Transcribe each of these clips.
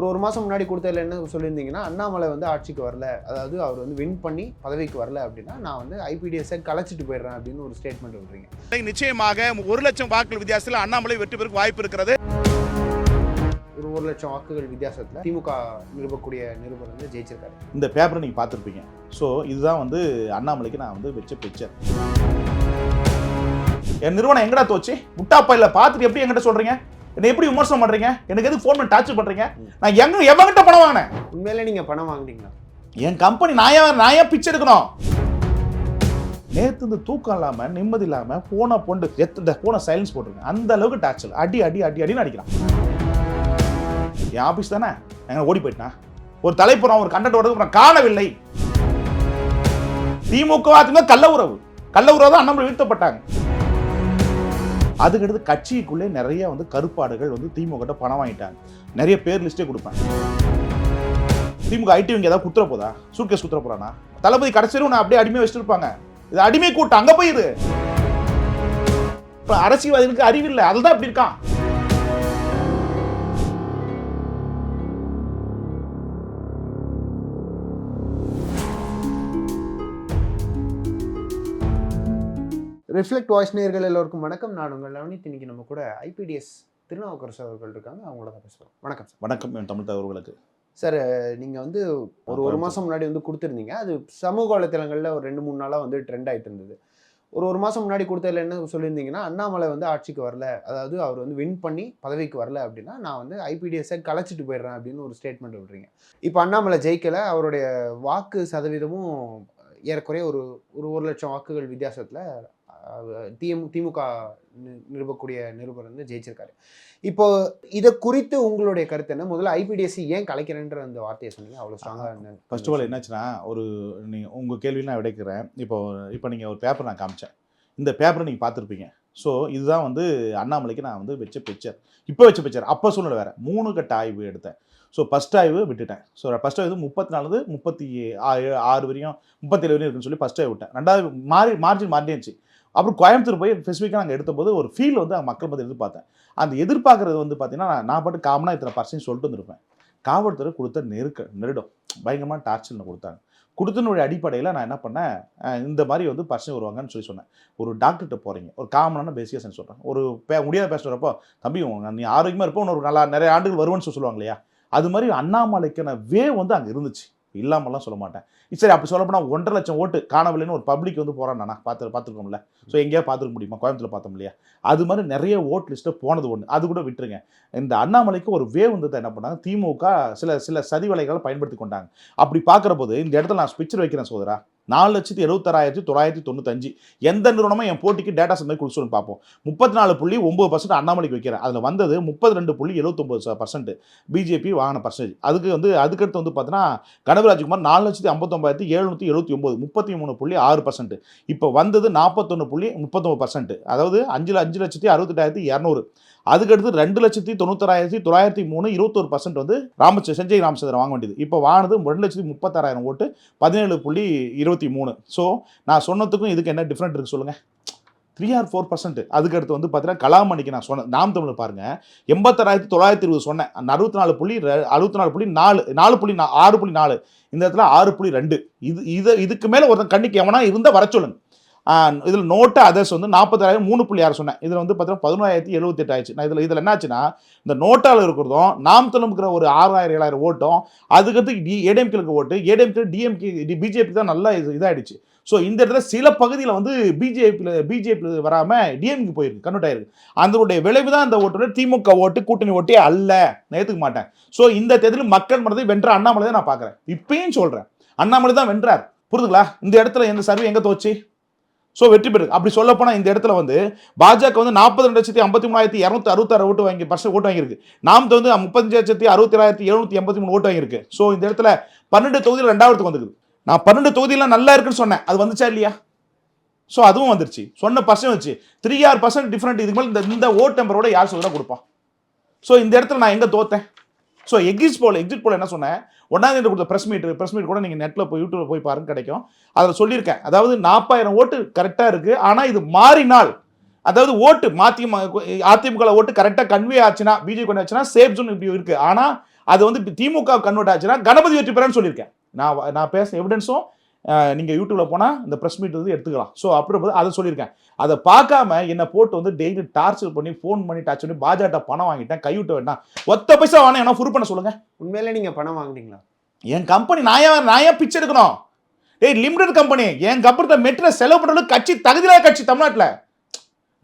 ஒரு ஒரு மாதம் முன்னாடி கொடுத்ததுல என்ன சொல்லியிருந்தீங்கன்னா அண்ணாமலை வந்து ஆட்சிக்கு வரல. அதாவது அவர் வந்து வின் பண்ணி பதவிக்கு வரல அப்படின்னா நான் வந்து ஐபிடிஎஸ்ஸை கலைச்சிட்டு போயிடுறேன் அப்படின்னு ஒரு ஸ்டேட்மெண்ட் விடுறீங்க. நிச்சயமாக ஒரு லட்சம் வாக்குகள் வித்தியாசத்தில் அண்ணாமலை வெற்றி பெறும் வாய்ப்பு இருக்கிறது. ஒரு ஒரு லட்சம் வாக்குகள் வித்தியாசத்தில் திமுக நிறுவக்கூடிய நிருபர் வந்து ஜெயிச்சிருக்காரு. இந்த பேப்பரை நீங்கள் பார்த்துருப்பீங்க. ஸோ இதுதான் வந்து அண்ணாமலைக்கு நான் வந்து வச்ச பிக்சர் என் நிறுவனம் எங்கடா தோச்சு? முட்டாப்பா இல்லை பார்த்துட்டு எப்படி என்கிட்ட சொல்றீங்க? என்னை எப்படி விமர்சனம் பண்றீங்க? எனக்கு எதுக்கு ஃபோன் பண்ணி டார்ச்சர் பண்றீங்க? நான் எங்க எவங்கிட்ட பணம் வாங்கினேன்? உண்மையிலே நீங்கள் பணம் வாங்குனீங்களா? என் கம்பெனி நான் ஏன் நான் ஏன் பிச்சை எடுக்கணும்? நேத்து இந்த தூக்கம் இல்லாம நிம்மதி இல்லாம போனை பொண்டு எத்த- இந்த போனை சைலன்ஸ் போட்டிருக்கேன். அந்த அளவுக்கு டார்ச்சர் அடி அடி அடி அடின்னு அடிக்கிறான். என் ஆபீஸ் தானே? எங்க ஓடி போயிட்டான். ஒரு தலைப்புறம் ஒரு கண்டென்ட் வரதுக்கு அப்புறம் காணவில்லை. திமுக அதிமுக கள்ள உறவு. கள்ள உறவு தான் அண்ணாமலை வீழ்த்தப்பட்டாங்க. அதுக்கடுத்து கட்சிக்குள்ளே நிறைய வந்து கருப்பாடுகள் வந்து திமுக கிட்ட பணம் வாங்கிட்டாங்க. நிறைய பேர் லிஸ்டே கொடுப்பேன். திமுக ஐடி இங்க ஏதாவது குத்துற போதா? சூட்கேஸ் குத்துற போறானா? தளபதி கடைசியும் நான் அப்படியே அடிமை வச்சிருப்பாங்க. இது அடிமை கூட்டம் அங்க போயிரு இப்ப அரசியல்வாதிகளுக்கு அறிவில்லை அதுதான் இப்படி இருக்கான். ரிஃப்ளெக்ட் வாய்ஸ் நேயர்கள் எல்லோருக்கும் வணக்கம். நான் உங்கள் லவனித் இன்னைக்கு நம்ம கூட ஐபிடிஎஸ் திருநாவுக்கரசு அவர்கள் இருக்காங்க. அவங்கள தான் பேசுகிறோம் வணக்கம் சார். வணக்கம் என் தமிழ் தகவல்களுக்கு. சார் நீங்கள் வந்து ஒரு ஒரு மாதம் முன்னாடி வந்து கொடுத்துருந்தீங்க. அது சமூக வலைத்தளங்களில் ஒரு ரெண்டு மூணு நாளாக வந்து ட்ரெண்ட் ஆகிட்டு இருந்தது. ஒரு ஒரு மாதம் முன்னாடி கொடுத்ததுல என்ன சொல்லியிருந்தீங்கன்னா அண்ணாமலை வந்து ஆட்சிக்கு வரல. அதாவது அவர் வந்து வின் பண்ணி பதவிக்கு வரல அப்படின்னா நான் வந்து ஐபிடிஎஸ்ஸை கலைச்சிட்டு போயிடுறேன் அப்படின்னு ஒரு ஸ்டேட்மெண்ட் விடுறீங்க. இப்போ அண்ணாமலை ஜெயிக்கலை. அவருடைய வாக்கு சதவீதமும் ஏறக்குறைய ஒரு ஒரு ஒரு லட்சம் வாக்குகள் வித்தியாசத்தில் திமு திமுக நிறுவக்கூடிய நிருபர் வந்து ஜெயிச்சிருக்காரு. இப்போ இதை குறித்து உங்களுடைய கருத்து என்ன? முதல்ல ஐபிடிஎஸ்சி ஏன் கலைக்கிறேன்ற அந்த வார்த்தையை சொன்னீங்க. அவ்வளோ ஸ்ட்ராங்காக ஃபர்ஸ்ட் ஆஃப் ஆல் என்னாச்சுன்னா ஒரு நீங்கள் உங்கள் கேள்வி நான் விடைக்கிறேன். இப்போ இப்போ நீங்கள் ஒரு பேப்பர் நான் காமிச்சேன். இந்த பேப்பரை நீங்கள் பார்த்துருப்பீங்க. ஸோ இதுதான் வந்து அண்ணாமலைக்கு நான் வந்து வச்ச பிக்சர் இப்போ வச்ச பிக்சர் அப்போ சூழ்நிலை வேறு. மூணு கட்ட ஆய்வு எடுத்தேன். ஸோ ஃபஸ்ட் ஆய்வு விட்டுட்டேன். ஸோ ஃபஸ்ட் ஆய்வு முப்பத்தி நாலு முப்பத்தி ஆறு வரையும் முப்பத்தேழு வரையும் இருக்குன்னு சொல்லி ஃபஸ்ட் ஆய்வு விட்டேன். ரெண்டாவது மாறி மார்ஜின் மாறிடுச்சு அப்புறம் கோயம்புத்தூர் போய் ஸ்பெசிஃபிக்காக நாங்கள் எடுத்தபோது ஒரு ஃபீல் வந்து மக்கள் மத்தியில் எதிர்பார்த்தேன் அந்த எதிர்பார்க்குறது வந்து பார்த்தீங்கன்னா நான் நான் பாட்டு காமனாக இத்தனை பர்சன்ட் சொல்லிட்டு வந்திருப்பேன். காவல்துறை கொடுத்த நெருக்க நெருடம் பயங்கரமான டார்ச்சர் கொடுத்தாங்க. கொடுத்தனுடைய அடிப்படையில் நான் என்ன பண்ணேன் இந்த மாதிரி வந்து பர்சன் வருவாங்கன்னு சொல்லி சொன்னேன். ஒரு டாக்டர்கிட்ட போகிறீங்க ஒரு காமனான பேசிக்காக சொல்கிறேன் ஒரு பே முடியாத பேசுகிறப்போ தம்பி நீ ஆரோக்கியமாக இருப்போம் ஒரு நல்லா நிறைய ஆண்டுகள் வருவேன்னு சொல்லி சொல்லுவாங்க இல்லையா? அது மாதிரி அண்ணாமலைக்கான வே வந்து அங்கே இருந்துச்சு. இல்லாமலாம் சொல்ல மாட்டேன். சரி அப்படி சொல்லப்போனால் ஒன்றரை லட்சம் ஓட்டு காணவில்லைன்னு ஒரு பப்ளிக் வந்து போகிறான் பார்த்து பார்த்துருக்கோம்ல. ஸோ எங்கேயா பார்த்துருக்க முடியுமா? கோயம்புத்தூர் பார்த்தோம் இல்லையா? அது மாதிரி நிறைய ஓட் லிஸ்ட்டு போனது ஒன்று அது கூட விட்டுருங்க. இந்த அண்ணாமலைக்கு ஒரு வே வந்து என்ன பண்ணாங்க? திமுக சில சில சதி வலைகளை பயன்படுத்தி கொண்டாங்க. அப்படி பார்க்குற போது இந்த இடத்துல நான் ஸ்பிக்சர் வைக்கிறேன் சோதரா நாலு லட்சத்தி எழுபத்தாறாயிரத்தி தொள்ளாயிரத்தி தொண்ணூத்தஞ்சு. எந்த நிறுவனமும் என் போட்டிக்கு டேட்டா செட் கொடுத்துன்னு பார்ப்போம். முப்பத்தி நாலு புள்ளி ஒம்பது பர்சன்ட் அண்ணாமலைக்கு வைக்கிறேன். அதில் வந்தது முப்பது ரெண்டு புள்ளி எழுபத்தொம்பது பர்சன்ட் பிஜேபி வாங்கின பர்சன்டேஜ் அதுக்கு வந்து அதுக்கடுத்து வந்து பார்த்தீங்கன்னா கனகராஜ்குமார் நாலு லட்சத்தி ஐம்பத்தொம்பாயிரத்தி எழுநூற்றி எழுபத்தி ஒம்பது முப்பத்தி மூணு புள்ளி ஆறு பர்சன்ட் இப்போ வந்தது நாற்பத்தொன்று புள்ளி முப்பத்தொம்பது பர்சன்ட் அதாவது அஞ்சு அஞ்சு லட்சத்தி அறுபத்தெட்டாயிரத்தி இரநூறு. அதுக்கடுத்து ரெண்டு லட்சத்தி தொண்ணூத்தாயிரத்தி தொள்ளாயிரத்தி மூணு இருபத்தொரு பர்சன்ட் வந்து ராமச்சந்திர செஞ்சை ராமச்சந்திரன் வாங்க வேண்டியது. இப்போ வாங்கினது ரெண்டு லட்சத்தி முப்பத்தாறாயிரம் ஓட்டு பதினேழு புள்ளி இருபத்தி மூணு. ஸோ நான் சொன்னதுக்கும் இதுக்கு என்ன டிஃப்ரெண்ட் இருக்குது சொல்லுங்கள் த்ரீ ஆர் ஃபோர் பர்சன்ட் அதுக்கடுத்து வந்து பார்த்தீங்கன்னா கலாமணிக்கு நான் சொன்னேன் நாம் தமிழ் பாருங்க. எண்பத்தாறாயிரத்தி தொள்ளாயிரத்தி இருபது சொன்னேன். அந்த அறுபத்தி நாலு புள்ளி அறுபத்தி நாலு புள்ளி நாலு நாலு புள்ளி நா- ஆறு புள்ளி நாலு. இந்த இடத்துல ஆறு புள்ளி ரெண்டு. இது இது இதுக்கு மேலே ஒருத்தன் கண்ணிக்கு எவனா இருந்தால் வர சொல்லுங்க. இதில் நோட்டு அதர்ஸ் வந்து நாற்பதாயிரம் மூணு புள்ளி ஆறு சொன்னேன். இதில் வந்து பார்த்தீங்கன்னா பதினோராயிரத்தி எழுபத்தெட்டு ஆயிடுச்சு. நான் இதில் இதில் என்னாச்சுன்னா இந்த நோட்டால் இருக்கிறதும் நாம் திரும்புகிற ஒரு ஆறாயிரம் ஏழாயிரம் ஓட்டும் அதுக்கடுத்து டி ஏடிஎம்கேலுக்கு ஓட்டு. ஏடிஎம்கே டிஎம்கே பிஜேபி தான் நல்லா இது இதாகிடுச்சு ஸோ இந்த இடத்துல சில பகுதியில் வந்து பிஜேபியில் பிஜேபி வராமல் டிஎம்கே போயிருக்கு கன்வெர்ட் ஆயிருக்கு. அதனுடைய விளைவு தான் இந்த ஓட்டு திமுக ஓட்டு கூட்டணி ஓட்டே அல்ல. நான் ஏற்றுக்க மாட்டேன். ஸோ இந்த தேர்தலில் மக்கள் மனதை வென்ற அண்ணாமலை தான் நான் பார்க்குறேன். இப்பயும் சொல்கிறேன் அண்ணாமலை தான் வென்றார். புரிதுங்களா? இந்த இடத்துல எந்த சர்வே எங்கே தோச்சு? ஸோ வெற்றி பெறுது. அப்படி சொல்ல போனால் இந்த இடத்துல வந்து பாஜக வந்து நாற்பது ரெண்டு லட்சத்தி ஐம்பத்தி மூணாயிரத்தி இரநூத்தி அறுபத்தாறு ஓட்டு வாங்கி பர்சன்ட் ஓட்டு வாங்கியிருக்கு. நாம் வந்து முப்பத்தஞ்சு லட்சத்தி அறுபத்தி ஏழாயிரத்தி எழுநூத்தி எண்பத்தி மூணு ஓட்டு வாங்கியிருக்கு. ஸோ இந்த இடத்துல பன்னெண்டு தொகுதியில் ரெண்டாவதுக்கு வந்துருக்குது. நான் பன்னெண்டு தொகுதியில் நல்லா இருக்குன்னு சொன்னேன். அது வந்துச்சா இல்லையா? ஸோ அதுவும் வந்துருச்சு. சொன்ன பர்சன்ட் வச்சு த்ரீ ஆர் பர்சன்ட் டிஃப்ரெண்ட் இதுக்கு மேலே இந்த இந்த ஓட் நம்பரோட யார் சொல்ல கொடுப்பான் ஸோ இந்த இடத்துல நான் எங்கே தோத்தேன்? So exit poll exit poll என்ன சொன்னேன்? ஒன்றாம் தேதி கொடுத்த ப்ரெஸ் மீட் ப்ரெஸ் மீட் கூட நீங்கள் நெட்டில் போய் யூடியூப்பில் போய் பாருங்க கிடைக்கும். அதில் சொல்லியிருக்கேன். அதாவது நாற்பதாயிரம் ஓட்டு கரெக்டாக இருக்குது ஆனால் இது மாறினால் அதாவது ஓட்டு மாத்தி அதிமுக ஓட்டு கரெக்டாக கன்வே ஆச்சுன்னா பிஜேபி கொண்டு ஆச்சுன்னா சேஃப் ஜோன் இப்படி இருக்குது ஆனால் அது வந்து திமுக கன்வெர்ட் ஆச்சுன்னா கணபதி வெற்றி பெறன்னு சொல்லியிருக்கேன். நான் நான் பேச எவிடன்ஸும் நீங்கள் யூடியூப்ல போனால் இந்த ப்ரெஸ் மீட் வந்து எடுத்துக்கலாம். ஸோ அப்படி போது அதை சொல்லியிருக்கேன். அதை பார்க்காம என்னை போட்டு வந்து டெய்லி டார்ச்சர் பண்ணி ஃபோன் பண்ணி டார்ச்சர் பண்ணி பாஜக பணம் வாங்கிட்டேன் கைவிட்ட வேண்டாம். ஒத்த பைசா வாங்க என்ன ஃபுரு பண்ண சொல்லுங்க. உண்மையிலே நீங்க பணம் வாங்குனீங்களா? என் கம்பெனி நான் ஏன் நான் ஏன் பிச்சை எடுக்கணும்? ஏய் லிமிடெட் கம்பெனி என் கம்பெனி மெட்டீரியல் செலவு பண்ணுறது கட்சி தகுதியில்லாத கட்சி தமிழ்நாட்டில்.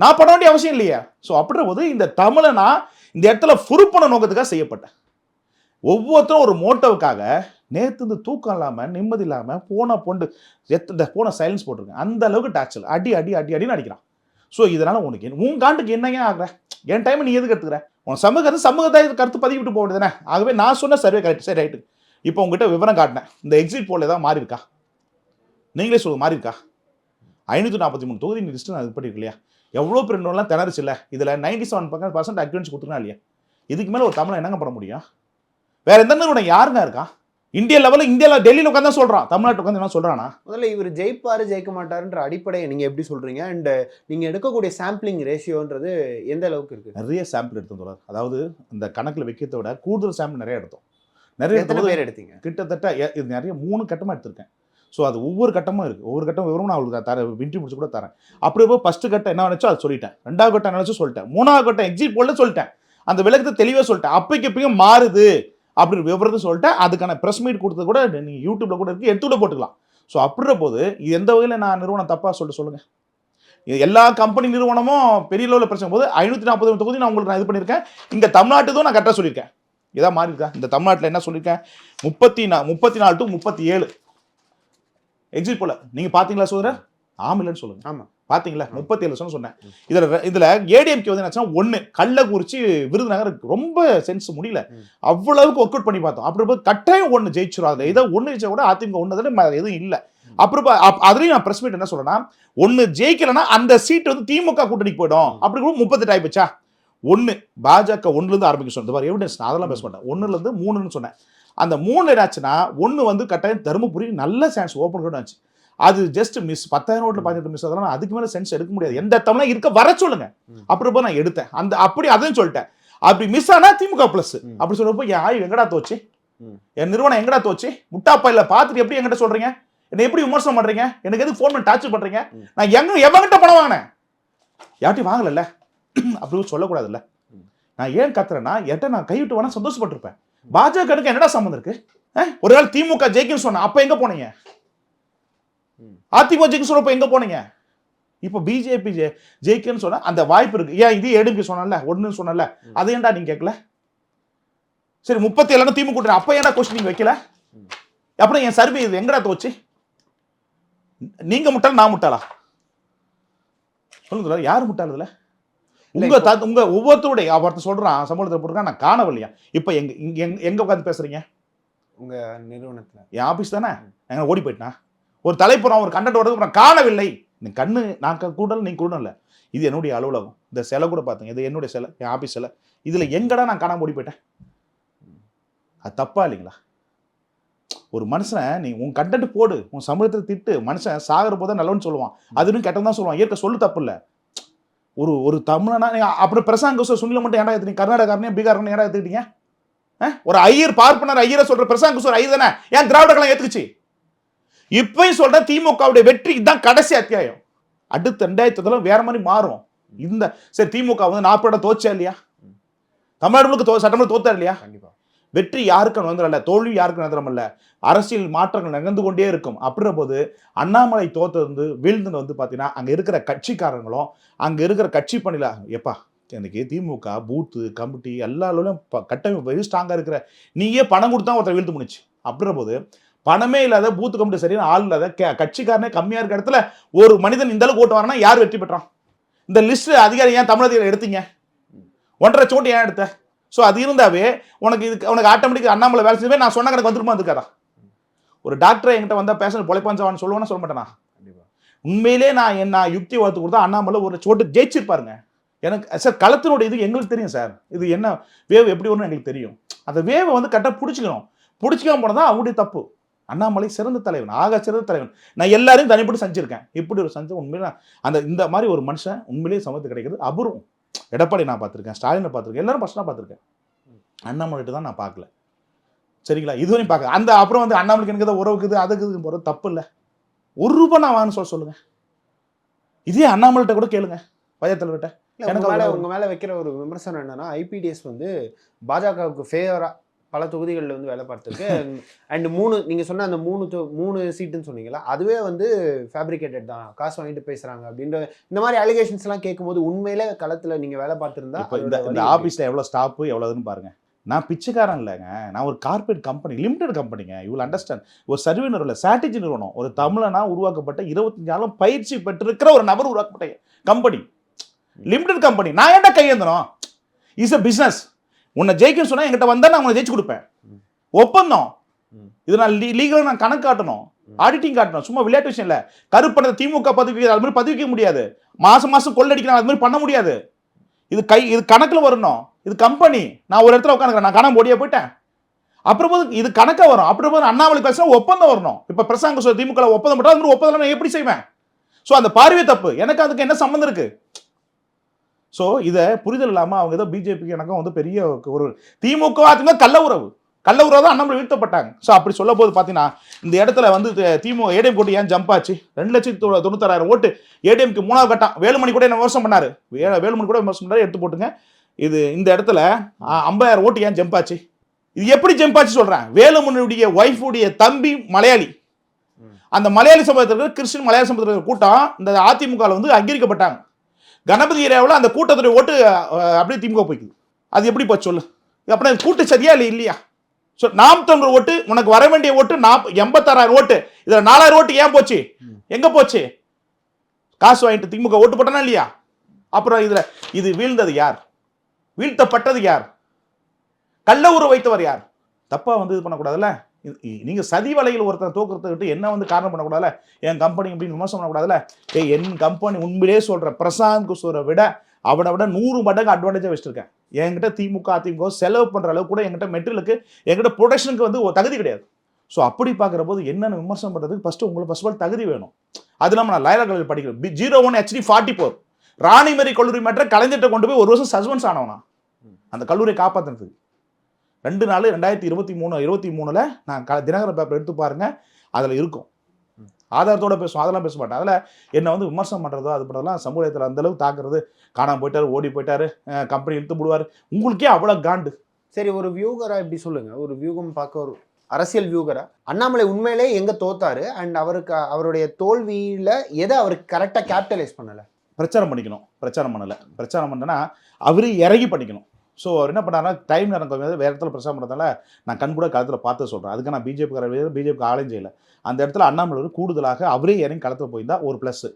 நான் பண்ண வேண்டிய அவசியம் இல்லையா. ஸோ அப்படின்ற போது இந்த தமிழை நான் இந்த இடத்துல ஃபுருப்பண நோக்கத்துக்காக செய்யப்பட்டேன். ஒவ்வொருத்தரும் ஒரு மோட்டோவுக்காக நேற்று இந்த தூக்கம் இல்லாமல் நிம்மதி இல்லாமல் போன பொண்டு எத்த போன சைலன்ஸ் போட்டிருக்கேன். அந்த அளவுக்கு டாச்சல் அடி அடி அடி அடின்னு அடிக்கிறான். ஸோ இதனால் உனக்கு உன் காண்டுக்கு என்னங்க ஆகிற? என் டைம் நீ எதுக்கு எடுத்துக்கிற? உன் சமூகத்தை சமூகத்தை கருத்து பதிவிட்டு போக வேண்டியதானே ஆகவே நான் சொன்ன சர்வே கரெக்ட் சரி ரைட்டு இப்போ உங்ககிட்ட விவரம் காட்டினேன். இந்த எக்ஸிட் போல் ஏதாவது மாறி இருக்கா? நீங்களே சொல்லுங்க மாறி இருக்கா? ஐநூற்றி நாற்பத்தி மூணு தொகுதி லிஸ்ட்டு நான் இது பண்ணிருக்கு இல்லையா? எவ்வளோ பிரிண்டோலாம் திணறுச்சு இல்லை? இதில் நைன்டி செவன் பர்சன்ட் அக்யூரன்ஸ் கொடுத்துருக்கா இல்லையா? இதுக்கு மேலே ஒரு தமிழை என்னங்க பண்ண முடியும்? வேறு எந்த நிறுவனம் யாருங்க இருக்கா? இந்தியா லெவலில் இந்தியாவில் டெல்லியில் உட்காந்து தான் சொல்கிறான் தமிழ்நாட்டு உட்காந்து என்ன சொல்கிறானா முதல்ல இவர் ஜெயிப்பாரு ஜெயிக்க மாட்டாருன்ற அடிப்படையை நீங்க எப்படி சொல்றீங்க? அண்ட் நீங்க எடுக்கக்கூடிய சாம்பிளிங் ரேஷியோன்றது எந்த அளவுக்கு இருக்கு? நிறைய சாம்பிள் எடுத்தோம் தோழர். அதாவது இந்த கணக்கில் வைக்கிறத விட கூடுதல் சாம்பிள் நிறைய எடுத்தோம். நிறைய பேர் எடுத்தீங்க? கிட்டத்தட்ட இது நிறைய மூணு கட்டமாக எடுத்திருக்கேன். ஸோ அது ஒவ்வொரு கட்டமும் இருக்குது ஒவ்வொரு கட்டம் விவரம் நான் அவங்களுக்கு தரேன். விண்டி முடிச்சு கூட தரேன். அப்படி இப்போ ஃபஸ்ட்டு கட்டம் என்ன நினச்சோ அது சொல்லிட்டேன். ரெண்டாவது கட்டம் நினச்சோ சொல்லிட்டேன். மூணாவது கட்டம் எக்ஸிட் போல சொல்லிட்டேன். அந்த விளக்கத்தை தெளிவாக சொல்லிட்டேன். அப்பைக்கு இப்பயும் மாறுது. அப்படி விவரத்தை சொல்லிட்டு அதுக்கான ப்ரெஸ் மீட் கொடுத்தது கூட நீங்கள் யூடியூப்ல கூட இருக்குது எடுத்து கூட போட்டுக்கலாம். ஸோ அப்படின்ற போது இது எந்த வகையில் நான் நிறுவனம் தப்பாக சொல்லிட்டு சொல்லுங்கள் இது எல்லா கம்பெனி நிறுவனமும் பெரிய லெவலில் பிரச்சனை போது ஐநூற்றி நாற்பது தொகுதி நான் உங்களுக்கு நான் இது பண்ணியிருக்கேன். இங்கே தமிழ்நாட்டுக்கும் நான் கரெக்டாக சொல்லியிருக்கேன். இதாக மாறி இருக்கா? இந்த தமிழ்நாட்டில் என்ன சொல்லியிருக்கேன்? முப்பத்தி நா முப்பத்தி நாலு டு முப்பத்தி ஏழு. Exit poll. நீங்கள் பார்த்தீங்களா சோதரர்? ஆமில்லைன்னு சொல்லுங்கள் ஆமாம் பாத்தீங்களா? முப்பத்தி ஏழு வருஷம் சொன்னேன். இதுல இதுல ஏடிஎம்கே வந்து என்னாச்சுன்னா ஒண்ணு கள்ளக்குறிச்சி விருதுநகர் ரொம்ப சென்ஸ் முடியல. அவ்வளவுக்கு ஒர்க் அவுட் பண்ணி பார்த்தோம். அப்படி கட்டாயம் ஒண்ணு ஜெயிச்சிரும். அதுல ஏதோ ஒண்ணு ஜெயிச்சா கூட அதிமுக ஒண்ணு எதுவும் இல்ல. அப்புறம் அதுலயும் நான் பிரஸ் மீட் என்ன சொல்றேன்னா ஒண்ணு ஜெயிக்கலன்னா அந்த சீட் வந்து திமுக கூட்டணிக்கு போயிடும். அப்படி கூட முப்பத்தெட்டு ஆயிப்போச்சா? ஒண்ணு பாஜக ஒண்ணுல இருந்து ஆரம்பிக்க சொன்னது. பாரு எவிடன்ஸ் நான் அதெல்லாம் பேச மாட்டேன். ஒண்ணுல இருந்து மூணுன்னு சொன்னேன். அந்த மூணு என்னாச்சுன்னா ஒண்ணு வந்து கட்டாயம் தருமபுரி நல்ல சான்ஸ் ஓப்பன் கூட ஆச்சு. அது ஜஸ்ட் மிஸ் பத்தாயிரம் ஓட்டில் பதினெட்டு மிஸ் அதெல்லாம் அதுக்கு மேல சென்ஸ் எடுக்க முடியாது. எந்த தமிழா இருக்க வர சொல்லுங்க. அப்புறம் நான் எடுத்தேன். அந்த அப்படி அதையும் சொல்லிட்டேன். அப்படி மிஸ் ஆனா திமுக பிளஸ். அப்படி சொல்றப்போ என் ஆய்வு எங்கடா தோச்சு. என் நிறுவனம் எங்கடா தோச்சு? முட்டாப்பையில பார்த்துட்டு எப்படி என்கிட்ட சொல்றீங்க? என்ன எப்படி விமர்சனம் பண்றீங்க? எனக்கு எதுக்கு ஃபோன் பண்ணி டார்ச்சர் பண்றீங்க. நான் எங்க எவங்கிட்ட பணம் வாங்கினேன்? யார்ட்டையும் வாங்கலல்ல. அப்படி சொல்லக்கூடாதுல்ல. நான் ஏன் கத்துறேன்னா என்கிட்ட நான் கைவிட்டு வேணா சந்தோஷப்பட்டிருப்பேன். பாஜகனுக்கு என்னடா சம்மந்தம் இருக்கு? ஒரு நாள் திமுக ஜெயிக்குன்னு சொன்னேன் அப்ப எங்க போனீங்க. அதிமுக ஜெயிக்க சொல்றப்ப எங்க போனீங்க? இப்போ பிஜேபி ஜெயிக்குன்னு சொன்னா அந்த வாய்ப்பு இருக்கு. ஏன் இது எடுங்க சொன்னல ஒண்ணுன்னு சொன்னல. அது ஏன்டா நீங்க கேட்கல சரி முப்பத்தி ஏழு திமுக கூட்டணி அப்ப ஏன்டா கொஸ்டின் நீங்க வைக்கல. அப்புறம் என் சர்வே இது எங்கடா தோச்சு? நீங்க முட்டாள் நான் முட்டாளா? சொல்லுங்க யார் முட்டாள் இதுல? இல்ல, உங்க உங்க ஒவ்வொருத்தருடைய ஒருத்தர் சொல்றான் சம்பளத்தை போட்டுருக்கான் நான் காணவில்லையா? இப்ப எங்க எங்க- எங்க உட்காந்து பேசுறீங்க? உங்க நிறுவனத்துல. என் ஆபீஸ் தானே? எங்க ஓடி போயிட்டா ஒரு தலைப்புறம் ஒரு கண்டென்ட் வரதுக்கு நான் காணவில்லை. நீ கண்ணு நான் க- கூடல நீ கூடல இது என்னுடைய அலுவலகம். இந்த சிலை கூட பார்த்தேன் இது என்னுடைய சிலை என் ஆஃபீஸ் சிலை. இதில் எங்கடா நான் காணாம ஓடி போயிட்டேன்? அது தப்பா இல்லைங்களா? ஒரு மனுஷனை நீ உன் கண்டென்ட் போடு. உன் சமூகத்தை திட்டு. மனுஷன் சாகிற போது நல்லவன்னு சொல்லுவான். அதுவும் கெட்டது தான் சொல்லுவான். இயற்கை சொல்லு தப்பு இல்லை. ஒரு ஒரு தமிழனா அப்புறம் அப்படி பிரசாங்க சுனில மட்டும் ஏடா எடுத்தீங்க கர்நாடகாரனையும் பீகாரனையும் ஏடா எடுத்துக்கிட்டீங்க? ஒரு ஐயர் பார்ப்பனர் ஐயரை சொல்ற பிரசாங்க கிஷோர் ஐயர் தானே? ஏன் திராவிடர்களாம் ஏத்துக்குச்சு? இப்பயும் சொல்ற திமுகவுடைய வெற்றி இதுதான் கடைசி அத்தியாயம். அடுத்த ரெண்டாயிரத்துல வேற மாதிரி மாறும். இந்த சரி திமுக வந்து நாற்பது இடம் தோச்சா இல்லையா? தமிழ்நாடுகளுக்கு தோ சட்டமன்ற தோத்தா இல்லையா? கண்டிப்பா. வெற்றி யாருக்கு நிரந்தரம் தோல்வி யாருக்கு நிரந்தரம் இல்ல? அரசியல் மாற்றங்கள் நிகழ்ந்து கொண்டே இருக்கும். அப்படின்ற போது அண்ணாமலை தோத்தது வந்து வீழ்ந்தது வந்து பார்த்தீங்கன்னா அங்கே இருக்கிற கட்சிக்காரங்களும் அங்கே இருக்கிற கட்சி பணியில் எப்பா எனக்கு திமுக பூத்து கமிட்டி எல்லா அளவுலையும் கட்டமைப்பு வெரி ஸ்ட்ராங்காக இருக்கிற நீயே பணம் கொடுத்தா ஒருத்தர் வீழ்த்து முடிச்சு அப்படின்ற போது பணமே இல்லாத பூத்து கமிட்டி சரியான ஆள் இல்லாத க- கட்சிக்காரனே கம்மியாக இருக்க இடத்துல ஒரு மனிதன் இந்த அளவுக்கு ஓட்டு வரானா யார் வெற்றி பெற்றான்? இந்த லிஸ்ட் அதிகாரி ஏன் தமிழகத்தில் எடுத்தீங்க? ஒன்றரை சோட்டு ஏன் எடுத்த? ஸோ அது இருந்தாவே உனக்கு இதுக்கு உனக்கு ஆட்டோமேட்டிக் அண்ணாமலை வேலை செய்யவே நான் சொன்ன கணக்கு வந்துருமா இருக்காரா ஒரு டாக்டர் என்கிட்ட வந்தா பேச பொழைப்பாஞ்சாவான்னு சொல்லுவேன்னா சொல்ல மாட்டேனா? உண்மையிலே நான் என்ன யுக்தி வளர்த்து கொடுத்தா அண்ணாமலை ஒரு சோட்டு ஜெயிச்சிருப்பாருங்க. எனக்கு சார் களத்தினுடைய இது எங்களுக்கு தெரியும் சார் இது என்ன வேவ் எப்படி வரும்னு எங்களுக்கு தெரியும். அந்த வேவை வந்து கரெக்டாக பிடிச்சிக்கணும். பிடிச்சிக்காம போனதா அவங்களுடைய தப்பு. அண்ணாமலை சிறந்த தலைவன் ஆக சிறந்த தலைவன். நான் எல்லாரையும் தனிப்பட்டு செஞ்சிருக்கேன். இப்படி ஒரு செஞ்சு உண்மையிலே அந்த இந்த மாதிரி ஒரு மனுஷன் உண்மையிலேயே சமத்து கிடைக்கிறது அபூர்வம். எடப்பாடி நான் பார்த்துருக்கேன் ஸ்டாலினை பார்த்துருக்கேன் எல்லாரும் பர்சனாக பார்த்துருக்கேன். அண்ணாமலைட்டு தான் நான் பார்க்கல. சரிங்களா? இதுவரையும் பார்க்க அந்த அப்புறம் வந்து அண்ணாமலைக்கு எனக்கு உறவுக்குது அதுக்கு இதுக்கு போகிறது தப்பு இல்லை. ஒரு ரூபாய் நான் வாங்கன்னு சொல்ல சொல்லுங்க. இதே அண்ணாமலைகிட்ட கூட கேளுங்க பையத்தலைவர்கிட்ட எனக்கு மேல அவ்வளவு- உங்க மேல வைக்கிற ஒரு விமர்சனம் என்னன்னா ஐபிடிஎஸ் வந்து பாஜகவுக்கு ஃபேவரா பல தொகுதிகளில் வந்து வேலை பார்த்துருக்கு அண்ட் மூணு நீங்க சொன்ன அந்த மூணு தொ- மூணு சீட்டுன்னு சொன்னீங்களா அதுவே வந்து ஃபேப்ரிகேட்டட் தான். காசு வாங்கிட்டு பேசுறாங்க அப்படின்ற இந்த மாதிரி அலிகேஷன்ஸ் எல்லாம் கேட்கும்போது உண்மையிலே களத்துல நீங்க வேலை பார்த்திருந்தா இந்த இந்த ஆஃபீஸில் எவ்வளோ ஸ்டாப்பு எவ்வளோதுன்னு பாருங்க. நான் பிச்சைக்காரன் இல்லைங்க. நான் ஒரு கார்பரேட் கம்பெனி லிமிடெட் கம்பெனிங்க யூ அண்டர்ஸ்டாண்ட் ஒரு சர்வே நிறுவனம் ஸ்ட்ராட்டஜி நிறுவனம். ஒரு தமிழனா உருவாக்கப்பட்ட இருபத்தஞ்சு ஆளும் பயிற்சி பெற்றிருக்கிற ஒரு நபர் உருவாக்கப்பட்ட கம்பெனி லிமிடெட் கம்பெனி நான் ஏன்டா கையேந்தணும்? இஸ் a பிஸ்னஸ் உன்னை ஜெயிக்கணும்னு சொன்னா என்கிட்ட வந்தா நான் உன்னை ஜெயிச்சு கொடுப்பேன். ஒப்பந்தம். இது நான் லீகலாக நான் கணக்கு காட்டணும். ஆடிட்டிங் காட்டணும். சும்மா விளையாட்டு விஷயம் இல்லை. கருப்பணத்தை திமுக பதவி அது மாதிரி பதிவிக்க முடியாது. மாசம் மாசம் கொள்ளடிக்கணும் அது மாதிரி பண்ண முடியாது. இது கை இது கணக்குல வரணும். இது கம்பெனி நான் ஒரு இடத்துல உட்காந்துக்கிறேன் நான் கணக்கு ஓடியே போயிட்டேன். அப்புறம் போது இது கணக்கா வரும். அப்புறம் போது அண்ணாமலை பேசினா ஒப்பந்தம் வரணும். இப்ப பிரசாங்க திமுக ஒப்பந்தம் போட்டா அது மாதிரி ஒப்பந்தம் நான் எப்படி செய்வேன்? ஸோ அந்த பார்வை தப்பு. எனக்கு அதுக்கு என்ன சம்மந்தம் இருக்கு? ஸோ இதை புரிதல் இல்லாமல் அவங்க ஏதோ பிஜேபிக்கு எனக்கும் வந்து பெரிய ஒரு திமுக அதிமுக கள்ள உறவு. கள்ள உறவு தான் அண்ணாமலை வீழ்த்தப்பட்டாங்க. ஸோ அப்படி சொல்ல போது பார்த்தீங்கன்னா இந்த இடத்துல வந்து திமுக ஏடிஎம் கோட்டு ஏன் ஜம்ப் ஆச்சு? ரெண்டு லட்சத்தி தொண்ணூ- தொண்ணூத்தாறாயிரம் ஓட்டு ஏடிஎம்க்கு மூணாவது கட்டம். வேலுமணி கூட என்ன விமர்சனம் பண்ணாரு? வே- வேலுமணி கூட விமர்சனம் பண்ணாரு. எடுத்து போட்டுங்க. இது இந்த இடத்துல ஐம்பதாயிரம் ஓட்டு ஏன் ஜம்ப் ஆச்சு? இது எப்படி ஜம்ப் ஆச்சு சொல்றேன். வேலுமணியுடைய ஒய்ஃபுடைய தம்பி மலையாளி. அந்த மலையாளி சமூகத்திற்கு கிறிஸ்டின் மலையாள சமூகத்திற்கு கூட்டம் இந்த அதிமுக வந்து அங்கீகரிக்கப்பட்டாங்க. கணபதி ஏரியாவில் அந்த கூட்டத்துடைய ஓட்டு அப்படியே திமுக போய்க்குது. அது எப்படி போச்சு சொல்லு? அப்படின்னா இது கூட்டு சரியா இல்லை இல்லையா? ஸோ நாம் தமிழர் ஓட்டு உனக்கு வர வேண்டிய ஓட்டு நாப் எண்பத்தாறாயிரம் ஓட்டு. இதில் நாலாயிரம் ஓட்டு ஏன் போச்சு? எங்கே போச்சு? காசு வாங்கிட்டு திமுக ஓட்டு போட்டனா இல்லையா? அப்புறம் இதில் இது வீழ்ந்தது யார்? வீழ்த்தப்பட்டது யார்? கள்ள உறவு வைத்தவர் யார்? தப்பாக வந்து இது பண்ணக்கூடாதுல்ல? இது- இ- நீங்க சதி வலையில் ஒருத்தன் தூக்குறதுக்கிட்டு என்ன வந்து காரணம் பண்ணக்கூடாதுல்ல? என் கம்பெனி அப்படின்னு விமர்சனம் பண்ணக்கூடாதுல்ல? ஏய் என் கம்பெனி உண்மையிலே சொல்ற பிரசாந்த் கிஷோரை விட அவனை விட நூறு மடங்கு அட்வான்டேஜாக வச்சிருக்கேன். என்கிட்ட திமுக அதிமுக செலவு பண்ற அளவுக்கு கூட என்கிட்ட மெட்டீரியலுக்கு என்கிட்ட ப்ரொடக்ஷனுக்கு வந்து தகுதி கிடையாது. ஸோ அப்படி பார்க்குற போது என்னென்ன விமர்சனம் பண்ணுறதுக்கு ஃபஸ்ட்டு உங்களுக்கு ஃபர்ஸ்ட் ஆஃப் ஆல் தகுதி வேணும். அது இல்லாமல் நான் லைலா கல்லூரி படிக்கிறேன். Zero one HD forty four Rani Mary கல்லூரி மேட்டரை கலைஞர்கிட்ட கொண்டு போய் ஒரு வருஷம் சஸ்பென்ஸ் ஆனவனா? அந்த கல்லூரியை காப்பாற்றுறதுக்கு ரெண்டு நாள் ரெண்டாயிரத்தி இருபத்தி மூணு இருபத்தி மூணில் நான் க தினகரன் பேப்பர் எடுத்து பாருங்க அதில் இருக்கும். ஆதாரத்தோட பேசுவோம் அதெல்லாம் பேச மாட்டேன். அதில் என்னை வந்து விமர்சனம் பண்ணுறதோ அது பண்ணுறதுலாம் சமூகத்தில் அந்த அளவுக்கு தாக்குறது காணாம போயிட்டாரு ஓடி போயிட்டாரு கம்பெனி இழுத்து விடுவார் உங்களுக்கே அவ்வளோ காண்டு. சரி ஒரு வியூகரா இப்படி சொல்லுங்க. ஒரு வியூகம் பார்க்க ஒரு அரசியல் வியூகரா. அண்ணாமலை உண்மையிலே எங்க தோத்தாரு? அண்ட் அவருக்கு அவருடைய தோல்வியில எதை அவருக்கு கரெக்டா கேபிட்டலைஸ் பண்ணல? பிரச்சாரம் பண்ணிக்கணும். பிரச்சாரம் பண்ணலை. பிரச்சாரம் பண்ணனா அவரு இறங்கி பண்ணிக்கணும். ஸோ அவர் என்ன பண்ணாருன்னா டைம் நேரம் கொஞ்சம் வேறு இடத்துல பிரச்சாரம் பண்ணுறதால நான் கண் கூட களத்தில் பார்த்து சொல்கிறேன் அதுக்கு நான் பிஜேபி பிஜேபிக்கு ஆலையும் செய்யலை. அந்த இடத்துல அண்ணாமலை கூடுதலாக அவரே இறங்கி களத்தில் போயிருந்தா ஒரு ப்ளஸ்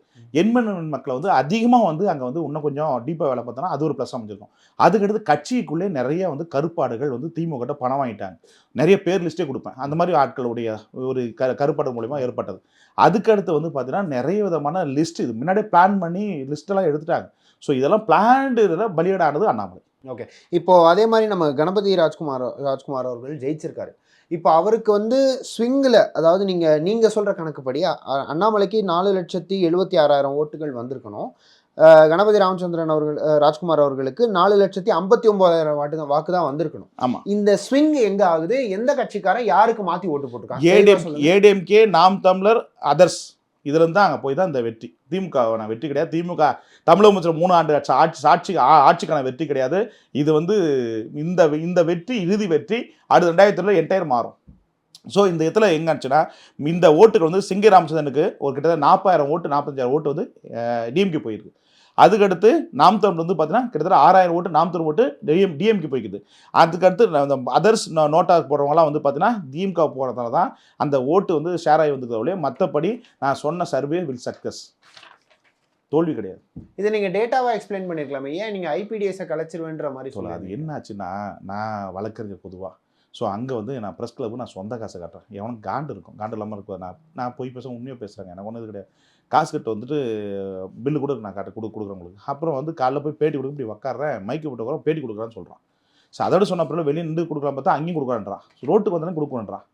எண்மண் மக்களை வந்து அதிகமாக வந்து அங்கே வந்து இன்னும் கொஞ்சம் டீப்பாக வேலை பார்த்தோன்னா அது ஒரு ப்ளஸ் அமைஞ்சிருக்கும். அதுக்கடுத்து கட்சிக்குள்ளே நிறைய வந்து கருப்பாடுகள் வந்து திமுக பணம் வாங்கிட்டாங்க. நிறைய பேர் லிஸ்ட்டே கொடுப்பேன். அந்த மாதிரி ஆட்களுடைய ஒரு க கருப்பாடு மூலிமா ஏற்பட்டது. அதுக்கடுத்து வந்து பார்த்தீங்கன்னா நிறைய விதமான லிஸ்ட் இது. முன்னாடியே பிளான் பண்ணி லிஸ்ட்டெல்லாம் எடுத்துட்டாங்க. ஸோ இதெல்லாம் பிளான்டு இதில் பலியடானது அண்ணாமலை. இப்போ அதே மாதிரி நம்ம கணபதி ராஜ்குமார் ராஜ்குமார் அவர்கள் ஜெயிச்சிருக்காரு. இப்போ அவருக்கு வந்து ஸ்விங்கில் அதாவது நீங்கள் நீங்கள் சொல்கிற கணக்குப்படி அண்ணாமலைக்கு நாலு லட்சத்தி எழுபத்தி ஆறாயிரம் ஓட்டுகள் வந்திருக்கணும். கணபதி ராமச்சந்திரன் அவர்கள் ராஜ்குமார் அவர்களுக்கு நாலு லட்சத்தி ஐம்பத்தி ஒன்பதாயிரம் வாட்டு தான் வாக்கு தான் வந்திருக்கணும். ஆமாம் இந்த ஸ்விங் எங்க ஆகுது? எந்த கட்சிக்காரன் யாருக்கு மாத்தி ஓட்டு போட்டிருக்காங்க ஏடிஎம். ஏடிஎம்கே நாம் தமிழர் அதர்ஸ். இதுல தான் அங்கே போய் தான் இந்த வெற்றி. திமுக வெற்றி கிடையாது. திமுக தமிழக முதலமைச்சர் மூணு ஆண்டு ஆட்சி ஆட்சி ஆட்சி ஆட்சிக்கான வெற்றி கிடையாது. இது வந்து இந்த இந்த வெற்றி இறுதி வெற்றி அடுத்த ரெண்டாயிரத்துல என்டையர் மாறும். ஸோ இந்த இடத்துல எங்க ஆச்சுன்னா இந்த ஓட்டுகள் வந்து சிங்கி ராமச்சந்திரனுக்கு ஒரு கிட்டத்தட்ட நாற்பதாயிரம் ஓட்டு நாற்பத்தஞ்சாயிரம் ஓட்டு வந்து டிஎம்கே போயிருக்கு. அதுக்கடுத்து நாம் தமிழ் வந்து பார்த்தீங்கன்னா கிட்டத்தட்ட ஆறாயிரம் ஓட்டு நாம் தமிழ் ஓட்டு டிஎம் டிஎம்கே போய்க்குது. அதுக்கடுத்து அந்த அதர்ஸ் நோட்டா போடுறவங்கலாம் வந்து பார்த்தீங்கன்னா திமுக போகிறதால தான் அந்த ஓட்டு வந்து ஷேர் ஆகி வந்துக்கிறவங்களே மற்றபடி நான் சொன்ன சர்வே வில் சக்சஸ் தோல்வி கிடையாது. இதை நீங்க டேட்டாவா எக்ஸ்பிளைன் பண்ணிருக்கலாமே. ஏன் நீங்க ஐபிடிஎஸ் கலைச்சிருவேன்ற மாதிரி சொல்ல அது சொல்லுங்க என்ன ஆச்சுன்னா நான் வழக்கறிஞர் பொதுவாக ஸோ அங்கே வந்து நான் ப்ரெஸ் கிளப் நான் சொந்த காசை காட்டுறேன். எவனுக்கு காண்டு இருக்கும்? காண்டு இல்லாமல் இருக்கும் நான் நான் போய் பேச உண்மையாக பேசுகிறேங்க எனக்கு ஒன்றும் இது கிடையாது. காசு கட்டு வந்துட்டு பில்லு கூட நான் கரெக்டாக கொடு கொடுக்குறேன் உங்களுக்கு அப்புறம் வந்து காலைல போய் பேட்டி கொடுக்க இப்படி உட்காடுறேன் மைக்கு போட்டு உட்கார பேட்டி கொடுக்குறான்னு சொல்கிறான் ஸோ அதோட சொன்ன பிறகு வெளியே நின்று கொடுக்கலாம் பார்த்தா அங்கேயும் கொடுக்குறான்றான் ரோட்டுக்கு வந்தாலும் கொடுக்கணுன்றான்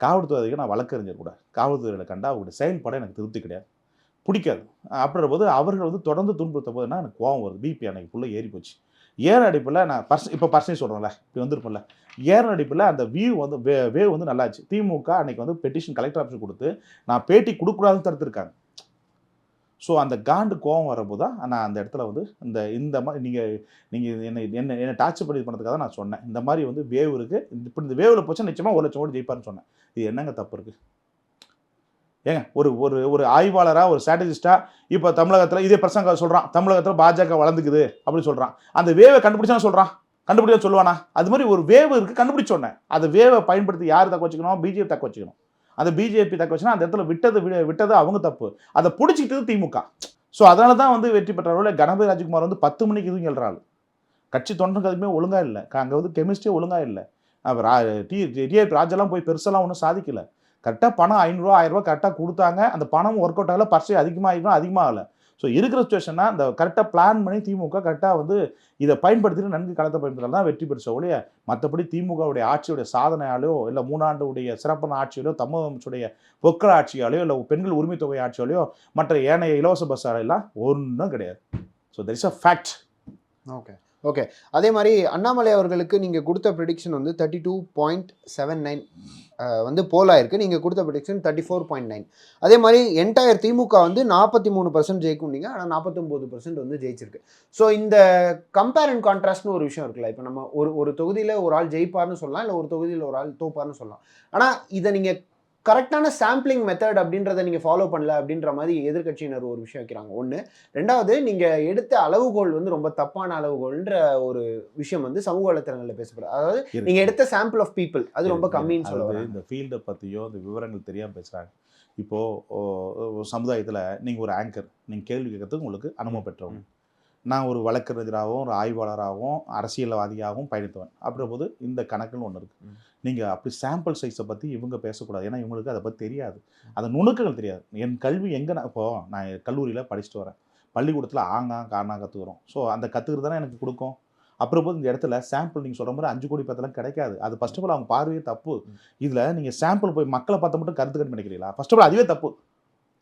காவல்துறை அதிகம் நான் வழக்கறிஞர் கூட. காவல்துறையில் கண்டா அவருடைய செயல்பாடு எனக்கு திருப்தி கிடையாது. பிடிக்காது. அப்படின்ற போது அவர்கள் வந்து தொடர்ந்து துன்புறுத்த போது என்ன எனக்கு கோவம் வருது. பிபி அன்னைக்கு ஃபுல்லாக ஏறி போச்சு. ஏர் அடிப்பில் நான் பர்சன் இப்போ பர்சனேஜ் சொல்கிறேன்ல இப்போ வந்திருப்பேன்ல. ஏர் அடிப்பில் அந்த வியூ வந்து வே வேவ் வந்து நல்லாச்சு. திமுக அன்னைக்கு வந்து பெட்டிஷன் கலெக்டர் ஆஃபீஸ் கொடுத்து நான் பேட்டி கொடுக்கூடாதுன்னு தடுத்துருக்காங்க. ஸோ அந்த காண்டு கோவம் வரும்போது தான் நான் அந்த இடத்துல வந்து இந்த இந்த மாதிரி நீங்கள் நீங்கள் என்னை என்ன என்ன டார்ச்சர் பண்ணி பண்ணதுக்காக தான் நான் சொன்னேன். இந்த மாதிரி வந்து வேவ் இருக்குது இப்படி இந்த வேவில் போச்சு நிச்சயமாக ஒரு லட்சம் கோடி ஜெயிப்பார்னு சொன்னேன். இது என்னங்க தப்பு இருக்குது ஏங்க ஒரு ஒரு ஒரு ஆய்வாளராக ஒரு ஸ்ட்ராட்டஜிஸ்ட்டாக இப்போ தமிழகத்தில் இதே பிரசங்க சொல்கிறான் தமிழகத்தில் பாஜக வளர்ந்துக்குது அப்படின்னு சொல்கிறான் அந்த வேவை கண்டுபிடிச்சான்னு சொல்கிறான் கண்டுபிடிச்சா சொல்லுவானா? அது மாதிரி ஒரு வேவ் இருக்குது கண்டுபிடிச்சோன்னே அந்த வேவை பயன்படுத்தி யார் தக்க வச்சுக்கணும்? பிஜேபி தக்க வச்சுக்கணும். அந்த பிஜேபி தக்க வச்சுன்னா அந்த இடத்துல விட்டது விட்டது அவங்க தப்பு. அதை பிடிச்சிக்கிட்டது திமுக. ஸோ அதனால தான் வந்து வெற்றி பெற்றவர்கள் கணபதி ராஜ்குமார் வந்து பத்து மணிக்கு இதுவும் சொல்கிறாள் கட்சி தொண்டருக்கு ஒழுங்காக இல்லை. அங்கே வந்து கெமிஸ்ட்ரியே ஒழுங்காக இல்லை. ரா டி டிஏபி ராஜெல்லாம் போய் பெருசெல்லாம் ஒன்றும் சாதிக்கலை. கரெக்டாக பணம் ஐநூறுரூவா ஆயிரரூவா கரெக்டாக கொடுத்தாங்க. அந்த பணம் ஒர்க் அவுட் ஆகல. பர்சே அதிகமாக அதிகமாகலை. ஸோ இருக்கிற சுச்சுவேஷன்னா இந்த கரெக்டாக பிளான் பண்ணி திமுக கரெக்டாக வந்து இதை பயன்படுத்திட்டு நன்கு களத்தை பயன்படுத்தலாம் தான் வெற்றி பெற்ற ஒழிய மற்றபடி திமுகவுடைய ஆட்சியுடைய சாதனையாலோ இல்லை மூணாண்டுடைய சிறப்பான ஆட்சியாலோ தமிழகத்துடைய பொக்கள் ஆட்சியாலையோ இல்லை பெண்கள் உரிமை தொகை ஆட்சியாலையோ மற்ற ஏனைய இலவச பஸ் எல்லாம் ஒன்றும் கிடையாது. So there is a fact okay okay அதே மாதிரி அண்ணாமலை அவர்களுக்கு நீங்கள் கொடுத்த ப்ரிடிக்ஷன் வந்து thirty two point seven nine வந்து போலாயிருக்கு நீங்கள் கொடுத்த prediction thirty four point nine அதே மாதிரி என்டையர் திமுக வந்து நாற்பத்தி மூணு பர்சன்ட் ஜெயிக்கும் நீங்கள் ஆனால் நாற்பத்தொம்போது பர்சன்ட் வந்து ஜெயிச்சிருக்கு. ஸோ இந்த கம்பேர் அண்ட் கான்ட்ராஸ்ட்னு ஒரு விஷயம் இருக்குல்ல இப்போ நம்ம ஒரு ஒரு தொகுதியில் ஒரு ஆள் ஜெயிப்பார்னு சொல்லலாம் இல்லை ஒரு தொகுதியில் ஒரு ஆள் தோப்பார்னு சொல்லலாம். ஆனால் இதை நீங்கள் கரெக்டான சாம்பிளிங் மெத்தட் அப்படின்றத நீங்கள் ஃபாலோ பண்ணல அப்படின்ற மாதிரி எதிர்க்கட்சியினர் ஒரு விஷயம் வைக்கிறாங்க. ஒன்று ரெண்டாவது நீங்கள் எடுத்த அளவுகோல் வந்து ரொம்ப தப்பான அளவுகோல்ன்ற ஒரு விஷயம் வந்து சமூக வலைத்தளங்களில் பேசப்படுது. அதாவது நீங்க எடுத்த சாம்பிள் ஆஃப் பீப்புள் அது ரொம்ப கம்மின்னு சொல்ல அதாவது வராங்க. இந்த ஃபீல்டை பற்றியோ இந்த விவரங்கள் தெரியாமல் பேசுகிறாங்க இப்போது சமுதாயத்தில் நீங்கள் ஒரு ஆங்கர் நீங்கள் கேள்வி கேட்கறதுக்கு உங்களுக்கு அனுமதி பெற்றவங்க. நான் ஒரு வழக்கறிஞராகவும் ஒரு ஆய்வாளராகவும் அரசியல்வாதியாகவும் பயணித்தவன். அப்படின்ற போது இந்த கணக்குன்னு ஒன்று இருக்குது. நீங்கள் அப்படி சாம்பிள் சைஸை பற்றி இவங்க பேசக்கூடாது. ஏன்னா இவங்களுக்கு அதை பற்றி தெரியாது. அந்த நுணுக்கங்கள் தெரியாது. என் கல்வி எங்கே நான் இப்போது நான் கல்லூரியில் படிச்சுட்டு வரேன். பள்ளிக்கூடத்தில் ஆங்கா காணா கற்றுக்குறோம் ஸோ அந்த கற்றுக்கிறது தானே எனக்கு கொடுக்கும். அப்புறம் போது இந்த இடத்துல சாம்பிள் நீங்கள் சொல்கிற மாதிரி அஞ்சு கோடி பத்தெல்லாம் கிடைக்காது. அது ஃபர்ஸ்ட் ஆஃப் ஆல் அவங்க பார்வையே தப்பு. இதில் நீங்கள் சாம்பிள் போய் மக்களை பார்த்து மட்டும் கருத்து கட்டு நினைக்கிறீங்களா ஃபர்ஸ்ட் ஆஃப் ஆல் அதுவே தப்பு.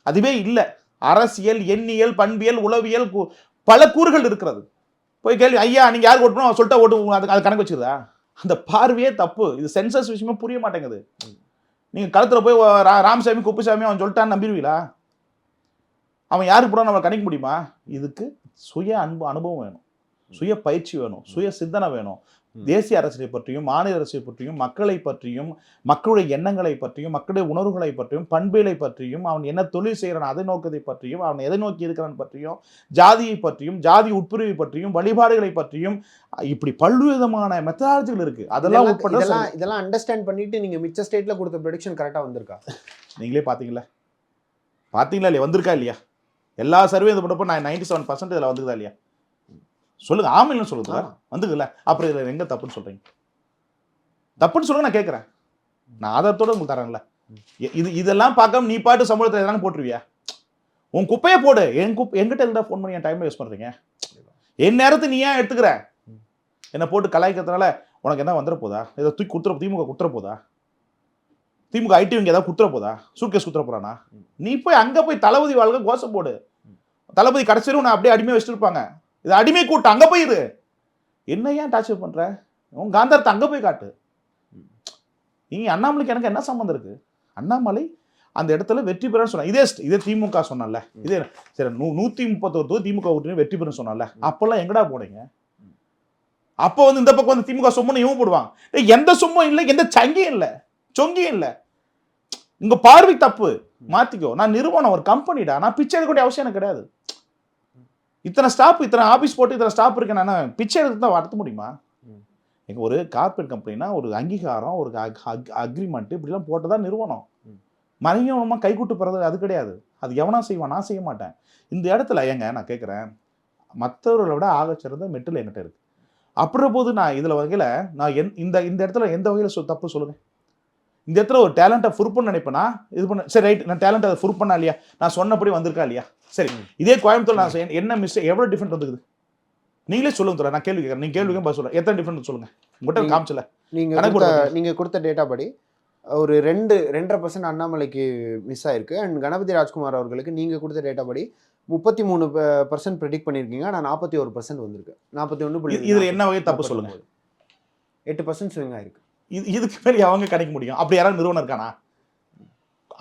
அதுவே இல்லை. அரசியல் எண்ணியல் பண்பியல் உளவியல் பல கூறுகள் இருக்கிறது. போய் கேள்வி ஐயா நீங்கள் யார் ஓட்டணும் சொல்லிட்டா ஓட்டு அது அது கணக்கு வச்சுருதா அந்த பார்வையே தப்பு. இது சென்சஸ் விஷயமே புரிய மாட்டேங்குது. நீங்கள் களத்தில் போய் ராமசாமி குப்புசாமி அவன் சொல்லிட்டான்னு நம்பிடுவீங்களா? அவன் யாருக்கு போட நம்ம கணிக்க முடியுமா? இதுக்கு சுய அன்பு அனுபவம் வேணும். சுய பயிற்சி வேணும். சுய சிந்தனை வேணும். தேசிய அரசியலை பற்றியும் மாநில அரசியலை பற்றியும் மக்களை பற்றியும் மக்களுடைய எண்ணங்களை பற்றியும் மக்களுடைய உணர்வுகளை பற்றியும் பண்பியலை பற்றியும் அவன் என்ன தொழில் செய்கிறான் அதை நோக்கத்தை பற்றியும் அவன் எதை நோக்கி இருக்கிறான் பற்றியும் ஜாதியை பற்றியும் ஜாதி உட்பிரிவை பற்றியும் வழிபாடுகளை பற்றியும் இப்படி பல்விதமான மெத்தடாலஜிகள் இருக்கு. அதெல்லாம் இதெல்லாம் இதெல்லாம் அண்டர்ஸ்டாண்ட் பண்ணிட்டு நீங்க மிச்ச ஸ்டேட்ல கொடுத்த ப்ரெடிக்ஷன் கரெக்டா வந்திருக்கா? நீங்களே பார்த்தீங்களா பார்த்தீங்களா இல்லையா? வந்திருக்கா இல்லையா? எல்லா சர்வே இது பண்ணப்போ நான் நைன்டி செவன் பர்சன்ட் இதில் வந்துருதா இல்லையா? சொல்லுங்க ஆமில்னு சொல்லுங்க ஆமா. வந்துக்குதுல்ல. அப்புறம் இதில் எங்க தப்புன்னு சொல்றீங்க? தப்புன்னு சொல்லுங்க நான் கேட்குறேன் நான் ஆதாரத்தோட உங்களுக்கு தரேன்ல. இது இதெல்லாம் பார்க்காம நீ பாட்டு சம்பளத்தில் எதனா போட்டுருவியா? உன் குப்பையை போடு. என் குப்பை எங்கிட்ட இருந்தா ஃபோன் பண்ணி என் டைம் வேஸ்ட் பண்றீங்க? என் நேரத்தை நீ ஏன் எடுத்துக்கிற? என்னை போட்டு கலாய்க்கிறதுனால உனக்கு என்ன வந்துட போதா? ஏதோ தூக்கி குத்துற திமுக குத்துற போதா? திமுக ஐடி இங்கே ஏதாவது குத்துற போதா? சூட்கேஸ் குத்துற போறானா? நீ போய் அங்க போய் தளபதி வாழ்க்கை கோஷம் போடு. தளபதி கடைசி வரை உன்னை அப்படியே அடிமை வச்சிருப்பாங்க. இது அடிமை கூட்டம் அங்க போய் இரு. என்ன ஏன் டார்ச்சர் பண்ற? உன் காந்தாரத்தை அங்க போய் காட்டு. நீ அண்ணாமலைக்கு எனக்கு என்ன சம்மந்தம் இருக்கு? அண்ணாமலை அந்த இடத்துல வெற்றி பெறன்னு சொன்னா இதே இதே திமுக சொன்னல இதே சரி நூ நூத்தி முப்பத்தொரு தொகுதி திமுக உறுப்பினர் வெற்றி பெறும் சொன்னல அப்பெல்லாம் எங்கடா போனீங்க? அப்போ வந்து இந்த பக்கம் வந்து திமுக சொம்முன்னு இவன் போடுவாங்க. எந்த சொம்மும் இல்லை எந்த சங்கியும் இல்லை சொங்கியும் இல்லை. உங்க பார்வை தப்பு. மாத்திக்கோ. நான் நிறுவனம் ஒரு கம்பெனிடா நான் பிச்சை எடுக்கக்கூடிய அவசியம் எனக்கு கிடையாது. இத்தனை ஸ்டாப் இத்தனை ஆபீஸ் போட்டு இத்தனை ஸ்டாப் இருக்கு நான் பிச்சை எடுத்து தான் நடத்த முடியுமா? ம். எங்க ஒரு கார்பரேட் கம்பெனினா ஒரு அங்கீகாரம் ஒரு அக்ரிமெண்ட் இப்படிலாம் போட்டதான் நிறுவனம். மறைமுகமாக கைக்கூட்டு போகிறது அது கிடையாது. அது எவனா செய்வான் நான் செய்ய மாட்டேன். இந்த இடத்துல ஏங்க நான் கேட்குறேன் மற்றவர்களை விட ஆகச்சிறந்த மெட்டில் என்கிட்ட இருக்கு. அப்படின்ற போது நான் இதில் வகையில் நான் என் இந்த இந்த இடத்துல எந்த வகையில் சொல் தப்பு சொல்லுங்க. இந்த இடத்துல ஒரு டேலண்ட்டை ஃபுர் பண்ண நினைப்பேனா? இது பண்ண சரி ரைட் நான் டேலண்ட் அதை ஃபுர் பண்ணா இல்லையா? நான் சொன்னபடி வந்திருக்கா இல்லையா? சரி. இதே கோயம்புத்தூர் நான் என்ன மிஸ்டேக் எவ்வளோ டிஃப்ரெண்ட் வந்துக்குது நீங்களே சொல்லுங்க தோழர் நான் கேள்வி கேட்குறேன். நீங்கள் கேள்வி கேட்க சொல்லுங்க. எத்தனை டிஃப்ரெண்ட் சொல்லுங்க. உங்கள்கிட்ட காமிச்சல. நீங்க கணக்கு கொடுத்த போடுறது. நீங்க கொடுத்த டேட்டா படி ஒரு ரெண்டு ரெண்டரை பர்சன்ட் அண்ணாமலைக்கு மிஸ் ஆயிருக்கு. அண்ட் கணபதி ராஜ்குமார் அவர்களுக்கு நீங்க கொடுத்த டேட்டா படி முப்பத்தி மூணு பர்சன்ட் ப்ரெடிக்ட் பண்ணியிருக்கீங்க. ஆனால் நாற்பத்தி ஒரு பர்சன்ட் வந்திருக்கு. நாற்பத்தி ஒன்று இது- இதுல என்ன வகை தப்பு சொல்லுங்க? எட்டு பர்சன்ட் ஸ்விங் ஆயிருக்கு. இது இதுக்கு மேலே அவங்க கணிக்க முடியும். அப்படி யாராவது நிறுவனம் இருக்கானா?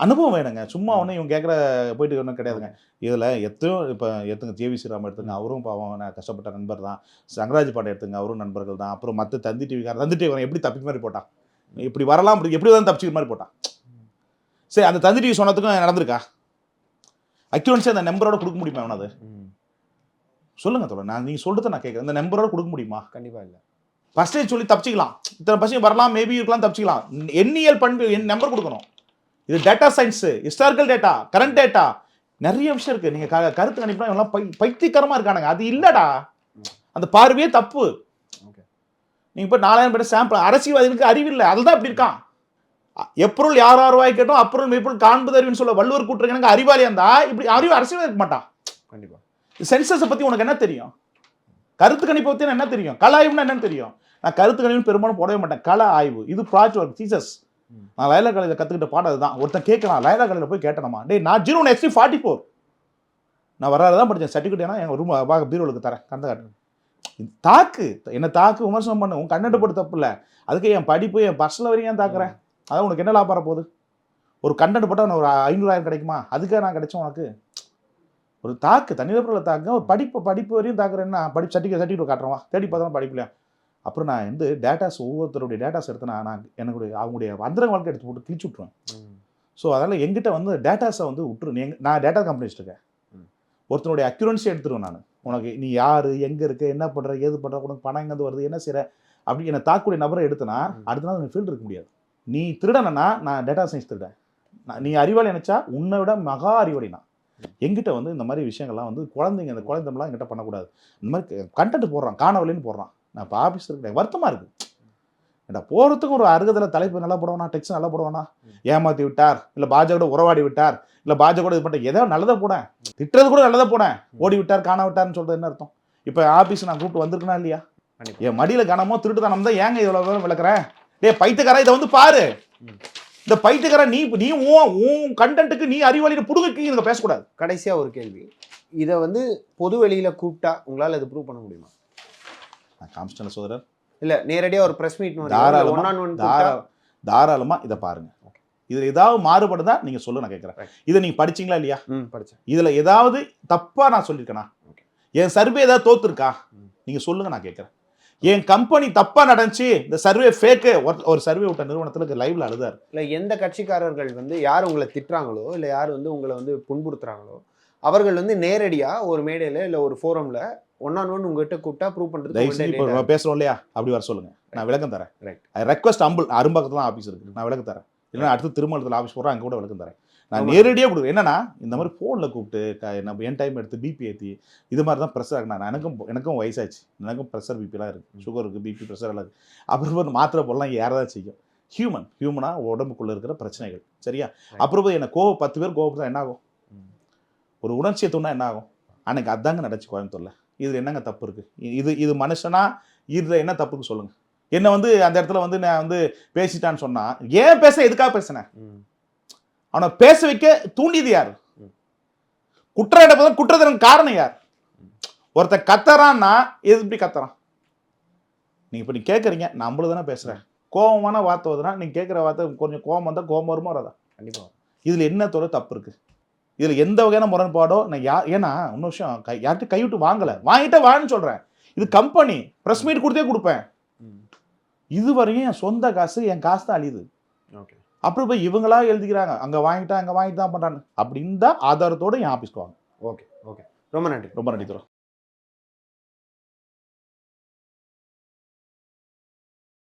அனுபவம் வேணுங்க. சும்மா ஒன்றும் இவங்க கேட்குற போயிட்டு ஒன்றும் கிடையாதுங்க. இதில் எத்தனையோ இப்போ எத்துங்க ஜேவி ஸ்ரீராம் எடுத்துங்க. அவரும் பாவம் நான் கஷ்டப்பட்ட நண்பர் தான். சங்கராஜ் பாண்டே எடுத்துங்க அவரும் நண்பர்கள் தான். அப்புறம் மற்ற தந்தி டிவிக்காரன் தந்தி டிவி எப்படி தப்பிக்க மாதிரி போட்டான்? இப்படி வரலாம் அப்படி எப்படி தான் தப்பிச்சுக்கிற மாதிரி போட்டான்? சரி அந்த தந்தி டிவி சொன்னதுக்கும் நடந்திருக்கா? அக்யூரன்ஸி அந்த நம்பரோட கொடுக்க முடியுமா அவனது? சொல்லுங்க தோழர். நான் நீங்கள் சொல்றதை நான் கேட்குறேன். இந்த நம்பரோட கொடுக்க முடியுமா? கண்டிப்பாக இல்லை. பர்சன்டேஜ் சொல்லி தப்பிச்சிக்கலாம். இத்தனை பர்சன்ட் வரலாம் மேபி இருக்கலாம் தப்பிச்சிக்கலாம். எண்ணியல் பண்பு என் நம்பர் கொடுக்கணும். இது data science historical data current data நிறைய விஷயம் இருக்கு. நீங்க க- கருத்து கணிப்புனா எல்லாம் பை பைத்தியக்காரமா இருக்கானுங்க. அது இல்லடா. அந்த பார்வையே தப்பு. Okay. நீங்க இப்போ நாலாயிரம் பேர் சாம்பிள் அரசியல்வாதிகளுக்கு அறிவில்லை அதுதான் இப்படி இருக்கான். எப்பொருள் யார் ஆறு வாய் கேட்டோம் அப்பொருள் மெய்ப்பொருள் காண்பது அறிவுன்னு சொல்ல வள்ளுவர் கூட்டுறங்க அறிவாளியா இருந்தா இப்படி அறிவு அரசியல் இருக்க மாட்டான். கண்டிப்பாக சென்சஸை பத்தி உனக்கு என்ன தெரியும்? கருத்து கணிப்பை பத்தி என்ன தெரியும்? கல ஆய்வுனா என்னன்னு தெரியும். நான் கருத்து கணிப்பு பெரும்பாலும் போடவே மாட்டேன். கல ஆய்வு. இது ப்ராஜெக்ட் ஒர்க் ம். நான் லயலா காலேஜில் கற்றுக்கிட்ட பாடம் அதுதான். ஒருத்தன் கேட்கலாம். லயலா காலேஜில் போய் கேட்டனமா? டேய் நான் ஜீரோ எக்ஸ்டி ஃபார்ட்டி ஃபோர் நான் வராது தான் படித்தேன் சர்டிஃபிகேட் ஏன்னா என் ரூம் வா பீரோலுக்கு தரேன். கந்த காட்டு தாக்கு. என்ன தாக்கு விமர்சனம் பண்ணு. உன் கண்ணட்டு போட்டு தப்பு இல்லை. அதுக்கு என் படிப்பு என் பர்சனல் வரையும் ஏன் தாக்குறேன்? அதான் உனக்கு என்ன லாபம் போகுது ஒரு கண்டென்ட் போட்டால் உனக்கு ஒரு ஐநூறாயிரம் கிடைக்குமா? அதுக்காக நான் கிடைச்சேன் உனக்கு. ஒரு தாக்கு தனிநபர்களை தாக்குங்க. ஒரு படிப்பு படிப்பு வரையும் தாக்குறேன்னா படிப்பு சர்டிஃபிகேட் சர்டிஃபிகேட் காட்டுறவா தேடி பார்த்தா படிக்கலையா அப்புறம் நான் வந்து டேட்டாஸ் ஒவ்வொருத்தருடைய டேட்டாஸ் எடுத்து நான் நான் எனக்கு அவங்களுடைய அந்தரங்க வாழ்க்கை எடுத்து போட்டு கிழிச்சு விட்ருவேன் ஸோ அதனால் எங்கிட்ட வந்து டேட்டாஸை வந்து விட்டுரு. நீ எங்க- நான் டேட்டா கம்பெனி வச்சுருக்கேன். ம். ஒருத்தனுடைய அக்யூரன்சி எடுத்துருவேன் நான். உனக்கு நீ யார் எங்கே இருக்க என்ன பண்ணுற ஏது பண்ணுற உனக்கு பணம் எங்கேருந்து வருது என்ன செய்கிற அப்படி என்னை தாக்கக்கூடிய நபரை எடுத்தனா. அடுத்த நாள் ஃபீல்டு இருக்க முடியாது. நீ திருடனா நான் டேட்டா சயின்ஸ் திருடன். நான் நீ அறிவாளி நினச்சா உன்னை விட மகா அறிவாளி நான். எங்கிட்ட வந்து இந்த மாதிரி விஷயங்கள்லாம் வந்து குழந்தைங்க இந்த குழந்தைங்களாம் எங்கிட்ட பண்ணக்கூடாது. இந்த மாதிரி கண்டென்ட் போடுறான் காணவலின்னு போடுறான். நான் இப்போ ஆஃபீஸ் இருக்கேன் வருத்தமாக இருக்குது ஏன்டா போகிறதுக்கும் ஒரு அருகதில் தலைப்பு நல்லா போடுவானா டெக்ஸ்ட் நல்லா போடுவானா? ஏமாத்தி விட்டார் இல்லை பாஜக உறவாடி விட்டார் இல்லை பாஜக கூட இது பண்ண ஏதோ நல்லதை போடேன். திட்டுறது கூட நல்லதை போடேன். ஓடி விட்டார் காண விட்டார்னு சொல்றது என்ன அர்த்தம்? இப்போ ஆஃபீஸ் நான் கூப்பிட்டு வந்திருக்கேனா இல்லையா. என் மடியில் கனமோ திருட்டுத்தனம் தான் ஏங்க இவ்வளோ விளக்குறேன்? டேய் பைத்தியக்காரா இதை வந்து பாரு. இந்த பைத்தியக்காரா நீ நீ உன் கண்டென்ட்டுக்கு நீ அறிவாளின்னு புடுங்கக்கு இங்கே பேசக்கூடாது. கடைசியா ஒரு கேள்வி. இதை வந்து பொது வெளியில கூப்பிட்டா உங்களால இது ப்ரூவ் பண்ண முடியுமா? காமிச்சிட்டேன் சோதரர். இல்ல நேரடியா ஒரு பிரஸ் மீட் தாராளமா, ஒன் ஆன் ஒன் தாரா தாராளமாக இதை பாருங்க. இதில் ஏதாவது மாறுபடுதா? நீங்கள் சொல்லு நான் கேட்குறேன். இதை நீங்கள் படிச்சீங்களா இல்லையா? ம் படிச்சேன். இதுல ஏதாவது தப்பா நான் சொல்லியிருக்கேனா. என் சர்வே ஏதாவது தோத்துருக்கா? ம். நீங்க சொல்லுங்க நான் கேட்கறேன். என் கம்பெனி தப்பா நடந்துச்சு இந்த சர்வே ஃபேக்கு ஒரு சர்வே விட்ட நிறுவனத்துல லைவ்ல அழுதாரு. இல்ல எந்த கட்சிக்காரர்கள் வந்து யார் உங்களை திட்டுறாங்களோ இல்ல யார் வந்து உங்களை வந்து புண்படுத்துறாங்களோ அவர்கள் வந்து நேரடியா ஒரு மேடையில இல்ல ஒரு ஃபோரம்ல ஒன் ஆன் ஒன் உங்ககிட்ட கூப்பிட்டா ப்ரூவ் நம்ம பேசுறோம் இல்லையா? அப்படி வர சொல்லுங்க. நான் விளக்கம் தரேன். ஐ ரெக்வஸ்ட் அம்புல் அரும்பாக்கத்துல தான் ஆஃபீஸ் இருக்கு. நான் விளக்கம் தரேன். இல்லைன்னா அடுத்து திருமணத்தில் ஆஃபீஸ் போகிறேன் அங்கே கூட விளக்கம் தரேன். நான். நேரடியாக கொடுக்குறேன் என்னன்னா இந்த மாதிரி ஃபோனில் கூப்பிட்டு நம்ம என் டைம் எடுத்து பிபி ஏற்றி இது மாதிரி தான் ப்ரெஷர் ஆகுனா எனக்கும் எனக்கும் வயசாச்சு. எனக்கும் ப்ரெஷர் பிபிலாம் இருக்குது சுகர் இருக்குது பிபி ப்ரெஷர் எல்லாம் இருக்குது அப்புறம் மாத்திரை போடலாம் யாரதான் செய்யும். ஹியூமன் ஹியூமனா உடம்புக்குள்ள இருக்கிற பிரச்சனைகள். சரியா? அப்புறம் என்ன கோவம் பத்து பேர் கோவப்பட்டா என்ன ஆகும். ஒரு உணர்ச்சியை தூண்டா என்ன ஆகும்? அன்னைக்கு அதாங்க நடந்துச்சு கோயம்புத்தூர்ல. இதுல என்னங்க தப்பு இருக்கு? இ- இது இது மனுஷனா? இதுல என்ன தப்புக்கு சொல்லுங்க. என்ன வந்து அந்த இடத்துல வந்து நான் வந்து பேசிட்டான்னு சொன்னா ஏன் பேச எதுக்காக பேசினேன். அவனை பேச வைக்க தூண்டியது யார். குற்றம் இடப்பதான் குற்றத்தின் காரணம் யார்? ஒருத்தன் கத்துறான்னா எது இப்படி கத்துறான்? நீங்க இப்ப நீ கேட்குறீங்க நான் தானே பேசுறேன். கோபமான வார்த்தை வருதுன்னா நீங்க கேட்குற வார்த்தை கொஞ்சம் கோபம் வந்தா கோபம் வருமா வராதா? கண்டிப்பா இதுல என்ன தொலை தப்பு இருக்கு? இதுல எந்த வகையான முரண்பாடோ நான் யா ஏன்னா இன்னொரு விஷயம் கை யார்கிட்ட கைவிட்டு வாங்கல. வாங்கிட்டா வான்னு சொல்றேன். இது கம்பெனி ப்ரெஸ் மீட் கொடுத்தே கொடுப்பேன். இதுவரையும் என் சொந்த காசு என் காசு தான் அழியுது. அப்புறம் போய் இவங்களா எழுதிக்கிறாங்க. அங்க வாங்கிட்டா அங்க வாங்கிட்டு தான் பண்றாங்க. அப்படின்னு தான் ஆதாரத்தோட என் ஆஃபீஸ்க்கு வாங்க. Okay okay. ரொம்ப நன்றி. ரொம்ப நன்றி தரோம்